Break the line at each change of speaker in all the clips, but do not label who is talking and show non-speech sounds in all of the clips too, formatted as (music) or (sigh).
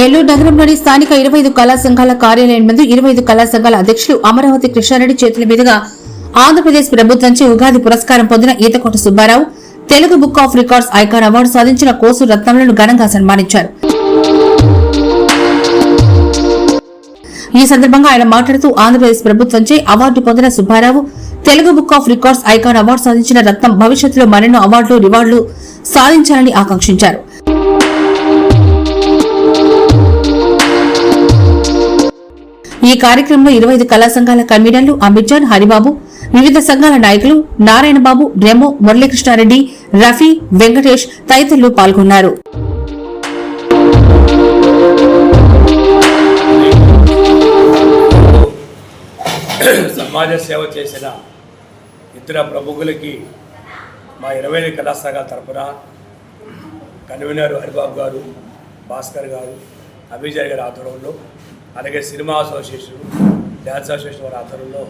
నెల్లూరు నగరంలోని స్థానిక ఇరవై ఐదు కళా సంఘాల కార్యాలయం ముందు ఇరవై ఐదు కళా సంఘాల అధ్యక్షులు అమరావతి కృష్ణారెడ్డి చేతుల మీదుగా ఆంధ్రప్రదేశ్ ప్రభుత్వంచే ఉగాది పురస్కారం పొందిన Eethakota Subbarao Telugu book of records icon award సాధించిన కోసు రత్నములను ఘనంగా సన్మానించారు. ఈ సందర్భంగా ఆయన మాట్లాడుతూ ఆంధ్రప్రదేశ్ ప్రభుత్వంచే అవార్డు పొందిన Subbarao Telugu book of records icon award సాధించిన రత్నం భవిష్యత్తులో మరెన్నో అవార్డులు రివార్డులు సాధించాలని ఆకాంక్షించారు. ఈ కార్యక్రమంలో ఇరవై ఐదు కళా సంఘాల కన్వీనర్లు అంబిడ్జాన్ హరిబాబు వివిధ సంఘాల నాయకులు నారాయణబాబు రెమో మురళీకృష్ణారెడ్డి రఫీ వెంకటేష్ తదితరులు పాల్గొన్నారు.
సమాజ సేవ చేసిన ఇతర ప్రముఖులకి మా ఇరవై ఐదు కళాశాఖల తరపున కన్వీనర్ హరిబాబు గారు భాస్కర్ గారు అభిజయ్ గారి ఆధ్వర్యంలో అలాగే సినిమా అసోసియేషన్ డ్యాన్స్ అసోసియేషన్ వారి ఆధ్వర్యంలో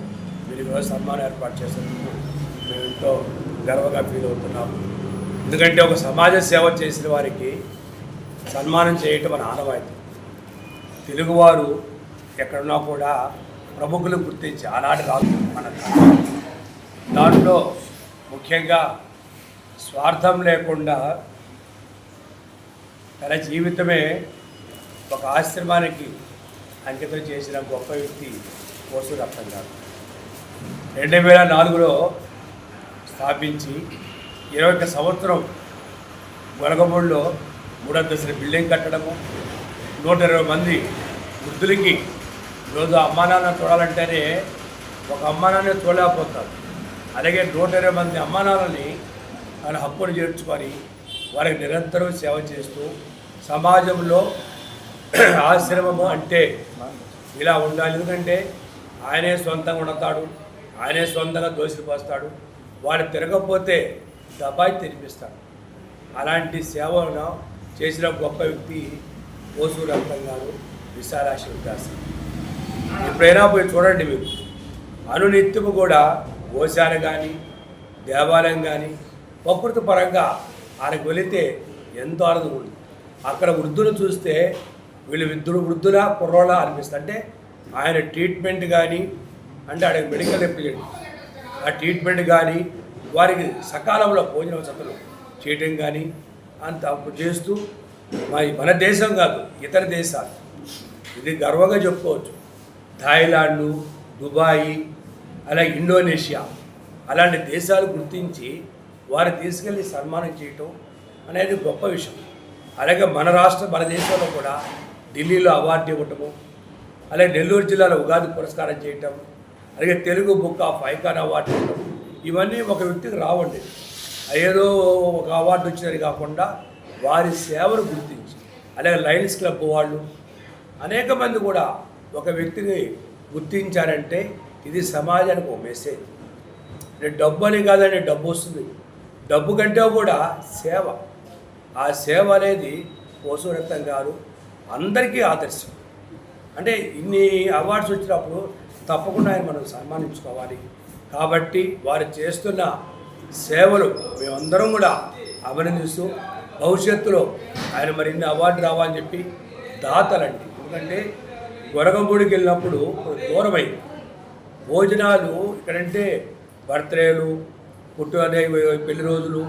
వీరికి సన్మానం ఏర్పాటు చేసినందుకు మేము ఎంతో గర్వంగా ఫీల్ అవుతున్నాము ఎందుకంటే ఒక సమాజ సేవ చేసిన వారికి సన్మానం చేయటం మన ఆనవాయితీ. తెలుగువారు ఎక్కడున్నా కూడా ప్రముఖులు గుర్తించి ఆనాటి రాజు మన దాంట్లో ముఖ్యంగా స్వార్థం లేకుండా తన జీవితమే ఒక ఆశ్రమానికి అంకితం చేసిన గొప్ప వ్యక్తి కోసు రత్నం గారు రెండు వేల నాలుగులో స్థాపించి ఇరవై ఒక్క సంవత్సరం గొలగమూడిలో మూడంతస్తుల బిల్డింగ్ కట్టడము నూట ఇరవై మంది వృద్ధులకి ఈరోజు అమ్మా నాన్న చూడాలంటేనే ఒక అమ్మా నాన్న చూడలేకపోతారు అలాగే నూట ఇరవై మంది అమ్మా నాన్నని ఆయన హక్కును చేర్చుకొని వారికి నిరంతరం సేవ చేస్తూ సమాజంలో (clears throat) ఆశ్రమము అంటే ఇలా ఉండాలి. ఎందుకంటే ఆయనే సొంతంగా ఉండతాడు ఆయనే సొంతంగా దోషులు పోస్తాడు వాడు తిరగకపోతే దబాయి తినిపిస్తాడు. అలాంటి సేవను చేసిన గొప్ప వ్యక్తి ఓసూరు రత్నం గారు విశాలాక్షి వికాసం ఎప్పుడైనా పోయి చూడండి మీరు. అనునిత్యము కూడా గోశాల కానీ దేవాలయం కానీ ప్రకృతి పరంగా ఆయనకు వెళితే ఎంతో ఆనందం ఉంది అక్కడ వృద్ధులు చూస్తే వీళ్ళు వృద్ధులు వృద్ధులా కుర్రోళ్ళ అనిపిస్తుంది. అంటే ఆయన ట్రీట్మెంట్ కానీ అంటే ఆయన మెడికల్ రిప్రజెంట్ ఆ ట్రీట్మెంట్ కానీ వారికి సకాలంలో భోజన వసతులు చేయటం కానీ అంత అప్పుడు చేస్తూ మరి మన దేశం కాదు ఇతర దేశాలు. ఇది గర్వంగా చెప్పుకోవచ్చు. థాయిలాండ్ దుబాయి అలాగే ఇండోనేషియా అలాంటి దేశాలు గుర్తించి వారు తీసుకెళ్ళి సన్మానం చేయటం అనేది గొప్ప విషయం. అలాగే మన రాష్ట్ర మన దేశంలో కూడా ఢిల్లీలో అవార్డు ఇవ్వటము అలాగే నెల్లూరు జిల్లాలో ఉగాది పురస్కారం చేయటం అలాగే Telugu book of icon award ఇవ్వటం ఇవన్నీ ఒక వ్యక్తికి రావండి. ఏదో ఒక అవార్డు వచ్చినది కాకుండా వారి సేవను గుర్తించి అలాగే లయన్స్ క్లబ్ వాళ్ళు అనేక మంది కూడా ఒక వ్యక్తిని గుర్తించారంటే ఇది సమాజానికి ఒక మెసేజ్. అంటే డబ్బు అని కాదండి డబ్బు వస్తుంది. డబ్బు కంటే కూడా సేవ. ఆ సేవ అనేది పోసురత్నం గారు అందరికీ ఆదర్శం. అంటే ఇన్ని అవార్డ్స్ వచ్చినప్పుడు తప్పకుండా ఆయన మనం సన్మానించుకోవాలి. కాబట్టి వారు చేస్తున్న సేవలు మేమందరం కూడా అభినందిస్తూ భవిష్యత్తులో ఆయన మరి ఇన్ని అవార్డు రావాలని చెప్పి దాతలండి. ఎందుకంటే గొరగంపూడికి వెళ్ళినప్పుడు దూరమైంది. భోజనాలు ఇక్కడంటే బర్త్డేలు పుట్టు పెళ్ళి రోజులు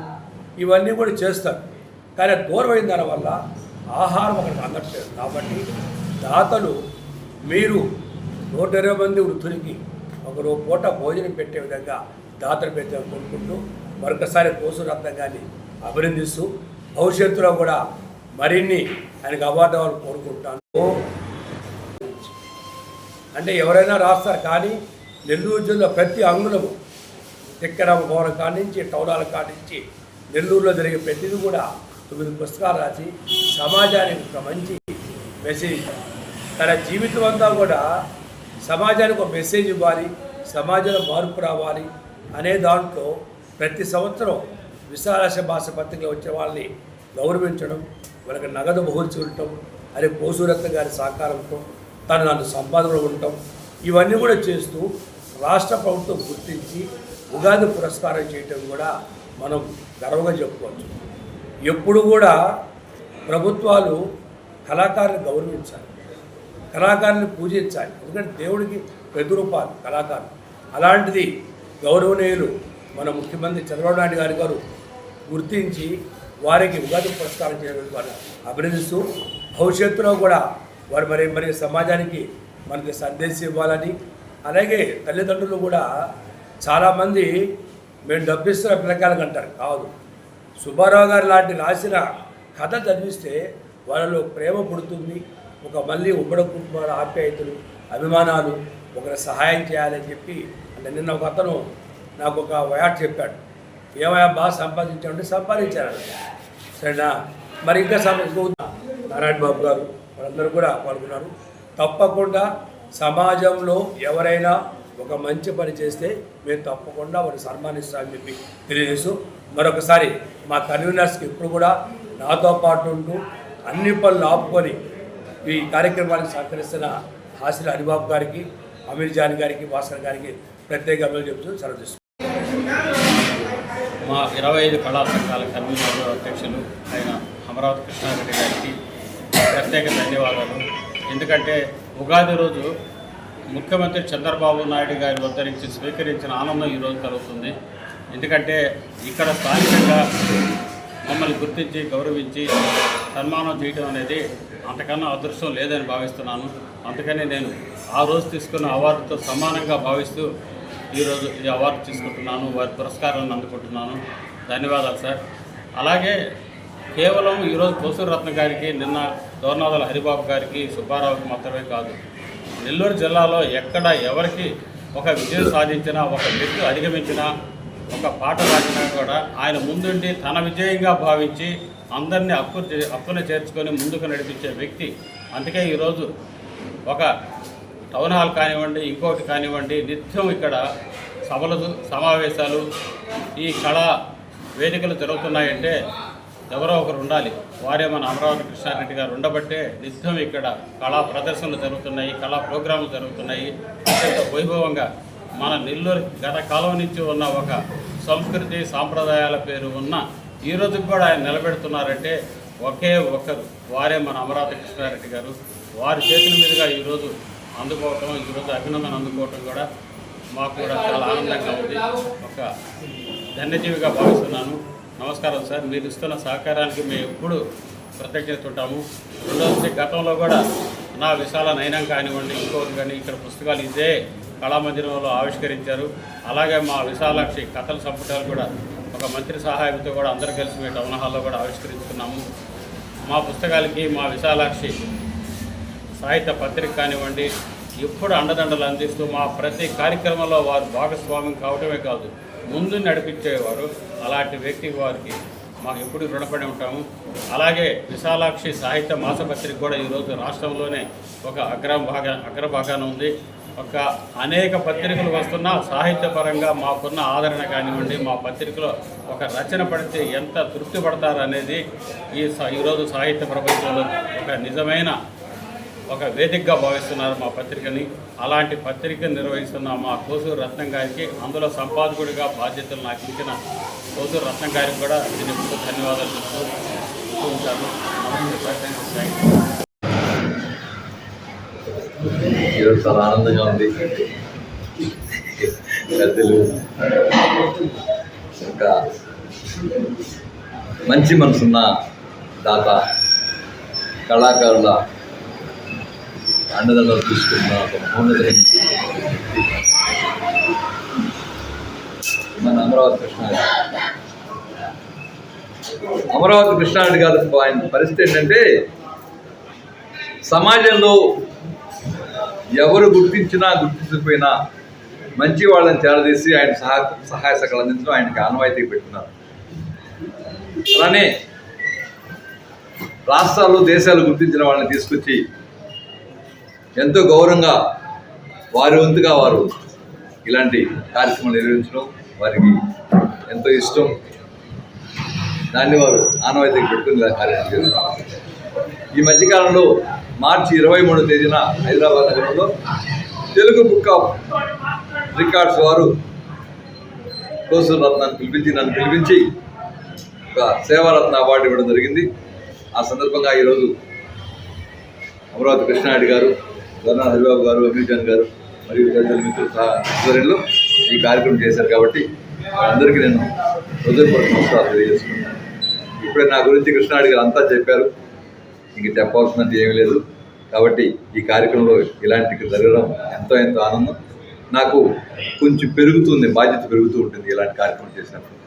ఇవన్నీ కూడా చేస్తారు. కానీ దూరమైన దానివల్ల ఆహారం అక్కడికి అందట్లేదు. కాబట్టి దాతలు మీరు నూట ఇరవై మంది వృద్ధులకి ఒకరో పూట భోజనం పెట్టే విధంగా దాతలు పెట్టే కోరుకుంటూ మరొకసారి కోసు రత్నం గారిని అభినందిస్తూ భవిష్యత్తులో కూడా మరిన్ని ఆయనకు అవార్డు అవ్వాలని కోరుకుంటాను. అంటే ఎవరైనా రాస్తారు కానీ నెల్లూరు జిల్లా ప్రతి అంగుళము తిక్కరామ భవనం కాడి నుంచి టౌనాల కాడి నుంచి నెల్లూరులో జరిగే ప్రతిదీ కూడా తొమ్మిది పుస్తకాలు రాసి సమాజానికి ఒక మంచి మెసేజ్ తన జీవితం అంతా కూడా సమాజానికి ఒక మెసేజ్ ఇవ్వాలి సమాజంలో మార్పు రావాలి అనే దాంట్లో ప్రతి సంవత్సరం విశాలాశ భాష పత్రికలో వచ్చే వాళ్ళని గౌరవించడం వాళ్ళకి నగదు బహుర్చి ఉండటం అదే పోసూరత్న గారి సహకారంతో తను నన్ను సంపాదనలో ఉండటం ఇవన్నీ కూడా చేస్తూ రాష్ట్ర ప్రభుత్వం గుర్తించి ఉగాది పురస్కారం చేయటం కూడా మనం గర్వంగా చెప్పుకోవచ్చు. ఎప్పుడు కూడా ప్రభుత్వాలు కళాకారుని గౌరవించాలి. కళాకారుని పూజించాలి. ఎందుకంటే దేవుడికి ప్రతిరూపాలు కళాకారులు. అలాంటిది గౌరవనీయులు మన ముఖ్యమంత్రి చంద్రబాబు నాయుడు గారి గారు గుర్తించి వారికి ఉగాది పురస్కారం చేయడం వారిని అభినందిస్తూ భవిష్యత్తులో కూడా వారు మరి మరి సమాజానికి మనకి సందేశం ఇవ్వాలని అలాగే తల్లిదండ్రులు కూడా చాలామంది మేము డబ్బిస్తున్న పిల్లకాయలకు అంటారు. కాదు. సుబ్బారావు గారు లాంటి రాసిన కథ చదివిస్తే వాళ్ళలో ప్రేమ పుడుతుంది ఒక మళ్ళీ ఉమ్మడి కుటుంబాల ఆప్యాయతలు అభిమానాలు ఒకరి సహాయం చేయాలని చెప్పి అంటే నిన్న ఒక అతను నాకు ఒక వయాట్ చెప్పాడు. ఏమయా బాగా సంపాదించామంటే సంపాదించారు సరేనా? మరి ఇంకా సమ- నారాయణ బాబు గారు వాళ్ళందరూ కూడా పాల్గొన్నారు. తప్పకుండా సమాజంలో ఎవరైనా ఒక మంచి పని చేస్తే మేము తప్పకుండా వారిని సన్మానిస్తామని చెప్పి తెలియజేస్తూ మరొకసారి మా కన్వీనర్స్కి ఇప్పుడు కూడా నాతో పాటు ఉంటూ అన్ని పనులు ఆపుకొని ఈ కార్యక్రమానికి సహకరిస్తున్న హాసిల హరిబాబు గారికి అమీర్ జాన్ గారికి భాస్కర్ గారికి ప్రత్యేక అభివృద్ధి చెబుతూ సెలవు
మా ఇరవై ఐదు కళా సంఘాల కన్వీనర్ అధ్యక్షులు ఆయన అమరావతి కృష్ణారెడ్డి గారికి ప్రత్యేక ధన్యవాదాలు. ఎందుకంటే ఉగాది రోజు ముఖ్యమంత్రి చంద్రబాబు నాయుడు గారి వద్ద నుంచి స్వీకరించిన ఆనందం ఈరోజు కలుగుతుంది. ఎందుకంటే ఇక్కడ స్థానికంగా మమ్మల్ని గుర్తించి గౌరవించి సన్మానం చేయడం అనేది అంతకన్నా అదృష్టం లేదని భావిస్తున్నాను. అందుకని నేను ఆ రోజు తీసుకున్న అవార్డుతో సమానంగా భావిస్తూ ఈరోజు ఈ అవార్డు తీసుకుంటున్నాను వారి పురస్కారాన్ని అందుకుంటున్నాను. ధన్యవాదాలు సార్. అలాగే కేవలం ఈరోజు కోసూరు గారికి నిన్న దోర్నాదల హరిబాబు గారికి సుబ్బారావుకి మాత్రమే కాదు నెల్లూరు జిల్లాలో ఎక్కడ ఎవరికి ఒక విజయం సాధించినా ఒక వ్యక్తి అధిగమించినా ఒక పాట రాసినా కూడా ఆయన ముందుండి తన విజయంగా భావించి అందరినీ అప్పు అప్పున చేర్చుకొని ముందుకు నడిపించే వ్యక్తి. అందుకే ఈరోజు ఒక టౌన్ హాల్ కానివ్వండి ఇంకోటి కానివ్వండి నిత్యం ఇక్కడ సభలు సమావేశాలు ఈ కళా వేదికలు జరుగుతున్నాయంటే ఎవరో ఒకరు ఉండాలి. వారే మన అమరావతి కృష్ణారెడ్డి గారు ఉండబట్టే నిత్యం ఇక్కడ కళా ప్రదర్శనలు జరుగుతున్నాయి కళా ప్రోగ్రాంలు జరుగుతున్నాయి. అత్యంత వైభవంగా మన నెల్లూరు గత కాలం నుంచి ఉన్న ఒక సంస్కృతి సాంప్రదాయాల పేరు ఉన్న ఈ కూడా ఆయన నిలబెడుతున్నారంటే ఒకే ఒక్కరు వారే మన అమరావతి కృష్ణారెడ్డి గారు. వారి చేతుల మీదుగా ఈరోజు అందుకోవటం ఈరోజు అభినందన అందుకోవటం కూడా మాకు కూడా చాలా ఆనందంగా ఉంది. ఒక ధన్యజీవిగా భావిస్తున్నాను. నమస్కారం సార్. మీరు ఇస్తున్న సహకారానికి మేము ఎప్పుడు కృతజ్ఞత రెండోది గతంలో కూడా నా విశాల నయనం కానివ్వండి ఇంకోటి కానీ ఇక్కడ పుస్తకాలు ఇదే కళామందిరంలో ఆవిష్కరించారు. అలాగే మా విశాలాక్షి కథల సంపుటాలు కూడా ఒక మంత్రి సహాయంతో కూడా అందరూ కలిసి మేము టౌన్ హాల్లో కూడా ఆవిష్కరించుకున్నాము. మా పుస్తకాలకి మా విశాలాక్షి సాహిత్య పత్రిక కానివ్వండి ఎప్పుడు అండదండలు అందిస్తూ మా ప్రతి కార్యక్రమంలో వారు భాగస్వామ్యం కావటమే కాదు ముందు నడిపించేవారు. అలాంటి వ్యక్తి వారికి మాకు ఎప్పుడు రుణపడి ఉంటాము. అలాగే విశాలాక్షి సాహిత్య మాసపత్రిక కూడా ఈరోజు రాష్ట్రంలోనే ఒక అగ్రభాగ అగ్రభాగాన ఉంది. ఒక అనేక పత్రికలు వస్తున్నా సాహిత్యపరంగా మాకున్న ఆదరణ కానివ్వండి మా పత్రికలో ఒక రచన పడితే ఎంత తృప్తి పడతారనేది ఈ ఈరోజు సాహిత్య ప్రపంచంలో ఒక నిజమైన ఒక వేదికగా భావిస్తున్నారు మా పత్రికని. అలాంటి పత్రిక నిర్వహిస్తున్న మా కోసూరు రత్నం గారికి అందులో సంపాదకుడిగా బాధ్యతలు నాకు ఇచ్చిన కోసూరు రత్నం గారికి కూడా దీని ధన్యవాదాలు చెప్తూ చెప్తూ ఉంటాను. నమస్తే సార్
చాలా ఆనందంగా ఉంది. పెద్దలు. ఒక మంచి మనసున్న దాత కళాకారుల అండదండలు తీసుకున్న ఒక మహోన్నత మన అమరావతి కృష్ణారెడ్డి. అమరావతి కృష్ణారెడ్డి గారు ఆయన పరిస్థితి ఏంటంటే సమాజంలో ఎవరు గుర్తించినా గుర్తించకపోయినా మంచి వాళ్ళని చేరదీసి ఆయన సహాయ సహాయ సకలు అందించడం ఆయనకి ఆనవాయితీ పెట్టున్నారు అలానే రాష్ట్రాలు దేశాలు గుర్తించిన వాళ్ళని తీసుకొచ్చి ఎంతో గౌరవంగా వారి వంతుగా వారు ఇలాంటి కార్యక్రమాలు నిర్వహించడం వారికి ఎంతో ఇష్టం. దాన్ని వారు ఆనవాయితీకి పెట్టుకుని కార్యక్రమం చేస్తున్నారు. ఈ మధ్యకాలంలో మార్చి ఇరవై మూడో తేదీన హైదరాబాద్ నగరంలో తెలుగు బుక్ ఆఫ్ రికార్డ్స్ వారు కోసూరు రత్నాన్ని పిలిపించి నన్ను పిలిపించి ఒక సేవారత్న అవార్డు ఇవ్వడం జరిగింది. ఆ సందర్భంగా ఈరోజు అమరావతి కృష్ణారెడ్డి గారు గవర్నర్ హరిబాబు గారు అమీర్జాన్ గారు మరియు తదితర మిత్రులు ఆధ్వర్యంలో ఈ కార్యక్రమం చేశారు కాబట్టి అందరికీ నేను హృదయపూర్వక నమస్కారాలు తెలియజేసుకున్నాను ఇప్పుడే నా గురించి కృష్ణారెడ్డి గారు అంతా చెప్పారు. ఇంక చెప్పాల్సినది ఏమీ లేదు. కాబట్టి ఈ కార్యక్రమంలో ఇలాంటివి జరగడం ఎంతో ఎంతో ఆనందం. నాకు కొంచెం పెరుగుతుంది బాధ్యత పెరుగుతూ ఉంటుంది ఇలాంటి కార్యక్రమం చేసినప్పుడు.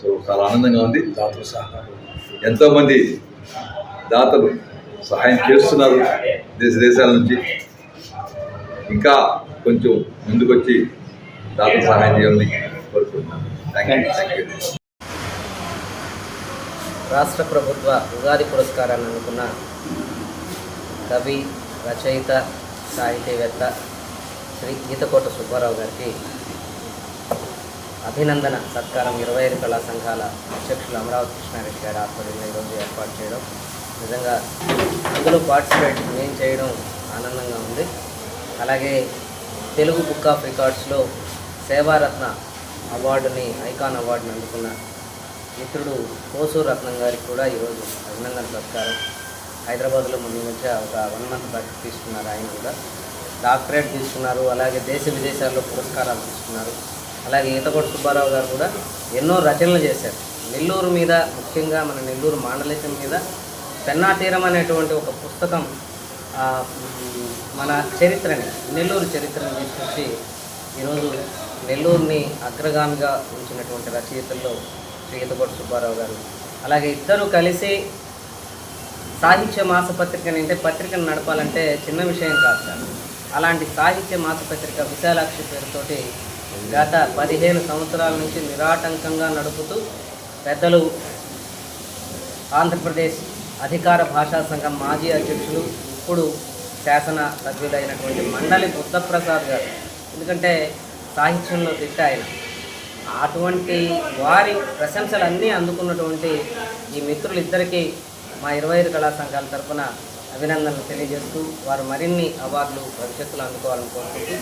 సో చాలా ఆనందంగా ఉంది.
దాంతో సహా
ఎంతోమంది దాతలు సహాయం చేస్తున్నారు దేశ దేశాల నుంచి. ఇంకా కొంచెం ముందుకొచ్చి దాతలు సహాయం చేయాలని కోరుకుంటున్నాను. థ్యాంక్ యూ థ్యాంక్ యూ
రాష్ట్ర ప్రభుత్వ ఉగాది పురస్కారాన్ని అందుకున్న కవి రచయిత సాహితీవేత్త శ్రీ గీతకోట సుబ్బారావు గారికి అభినందన సత్కారం. ఇరవై ఐదు కళా సంఘాల అధ్యక్షులు అమరావతి కృష్ణారెడ్డి గారి ఆధ్వర్యంలో ఈరోజు ఏర్పాటు చేయడం నిజంగా అందులో పార్టిసిపేట్ నేను చేయడం ఆనందంగా ఉంది. అలాగే తెలుగు బుక్ ఆఫ్ రికార్డ్స్లో సేవారత్న అవార్డుని ఐకాన్ అవార్డుని అందుకున్న మిత్రుడు కోసూరు రత్నం గారికి కూడా ఈరోజు అభినందన సత్కారం. హైదరాబాద్లో ముందు నుంచి మధ్య ఒక వన్ మంత్ బ్యాక్ తీసుకున్నారు ఆయన కూడా. డాక్టరేట్ తీసుకున్నారు అలాగే దేశ విదేశాల్లో పురస్కారాలు తీసుకున్నారు. అలాగే ఈతకోట సుబ్బారావు గారు కూడా ఎన్నో రచనలు చేశారు. నెల్లూరు మీద ముఖ్యంగా మన నెల్లూరు మాండలికం మీద పెన్నా తీరం అనేటువంటి ఒక పుస్తకం మన చరిత్రని నెల్లూరు చరిత్రని తీసుకొచ్చి ఈరోజు నెల్లూరుని అగ్రగామిగా ఉంచినటువంటి రచయితల్లో శ్రీ సుబ్బారావు గారు. అలాగే ఇద్దరు కలిసి సాహిత్య మాసపత్రికని అంటే పత్రికను నడపాలంటే చిన్న విషయం కాదు సార్. అలాంటి సాహిత్య మాసపత్రిక విశాలాక్షి పేరుతోటి గత పదిహేను సంవత్సరాల నుంచి నిరాటంకంగా నడుపుతూ పెద్దలు ఆంధ్రప్రదేశ్ అధికార భాషా సంఘం మాజీ అధ్యక్షులు ఇప్పుడు శాసన సభ్యులైనటువంటి మండలి బుద్ధప్రసాద్ గారు. ఎందుకంటే సాహిత్యంలో దిట్ట ఆయన అటువంటి వారి ప్రశంసలు అన్నీ అందుకున్నటువంటి ఈ మిత్రులిద్దరికీ మా ఇరవై ఐదు కళా సంఘాల తరఫున అభినందనలు తెలియజేస్తూ వారు మరిన్ని అవార్డులు భవిష్యత్తులో అందుకోవాలని కోరుకుంటూ